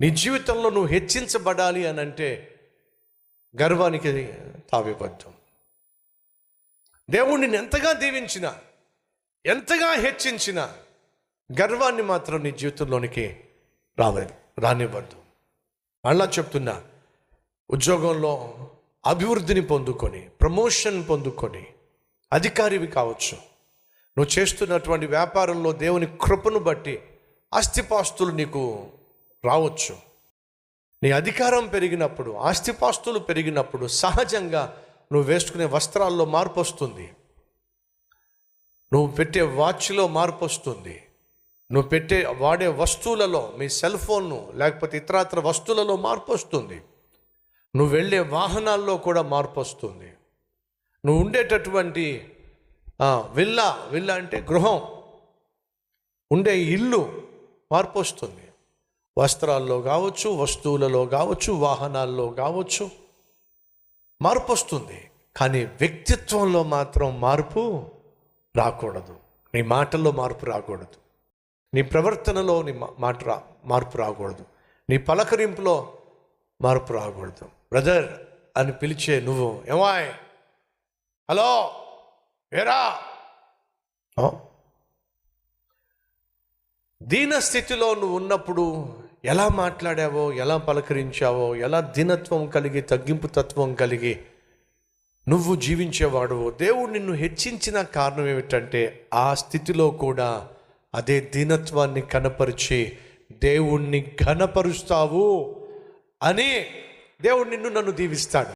నీ జీవితంలో నువ్వు హెచ్చించబడాలి అని అంటే గర్వానికి తావిపడ్డం దేవుడు నిన్ను ఎంతగా దీవించినా ఎంతగా హెచ్చించినా గర్వాన్ని మాత్రం నీ జీవితంలోనికి రాలేదు రానివ్వద్దు. అలా చెప్తున్నా ఉద్యోగంలో అభివృద్ధిని పొందుకొని ప్రమోషన్ పొందుకొని అధికారివి కావచ్చు. నువ్వు చేస్తున్నటువంటి వ్యాపారంలో దేవుని కృపను బట్టి ఆస్తిపాస్తులు నీకు రావచ్చు. నీ అధికారం పెరిగినప్పుడు ఆస్తిపాస్తులు పెరిగినప్పుడు సహజంగా నువ్వు వేసుకునే వస్త్రాల్లో మార్పు వస్తుంది. నువ్వు పెట్టే వాచ్లో మార్పు వస్తుంది. నువ్వు పెట్టే వాడే వస్తువులలో మీ సెల్ ఫోన్ను లేకపోతే ఇతరాతర వస్తువులలో మార్పు వస్తుంది. నువ్వు వెళ్ళే వాహనాల్లో కూడా మార్పు వస్తుంది. నువ్వు ఉండేటటువంటి విల్లా విల్లా అంటే గృహం. ఉండే ఇల్లు మార్పు వస్తుంది. వస్త్రాల్లో కావచ్చు వస్తువులలో కావచ్చు వాహనాల్లో కావచ్చు మార్పు వస్తుంది. కానీ వ్యక్తిత్వంలో మాత్రం మార్పు రాకూడదు. నీ మాటల్లో మార్పు రాకూడదు. నీ ప్రవర్తనలో నీ మా- మాట రా మార్పు రాకూడదు. నీ పలకరింపులో మార్పు రాకూడదు. బ్రదర్ అని పిలిచే నువ్వు ఏమాయ్ హలో ఏరా దీన స్థితిలో నువ్వు ఉన్నప్పుడు ఎలా మాట్లాడావో ఎలా పలకరించావో ఎలా దినత్వం కలిగి తగ్గింపు తత్వం కలిగి నువ్వు జీవించేవాడువో దేవుడు నిన్ను హెచ్చించిన కారణం ఏమిటంటే ఆ స్థితిలో కూడా అదే దీనత్వాన్ని కనపరిచి దేవుణ్ణి ఘనపరుస్తావు అని దేవుడు నిన్ను నన్ను దీవిస్తాడు.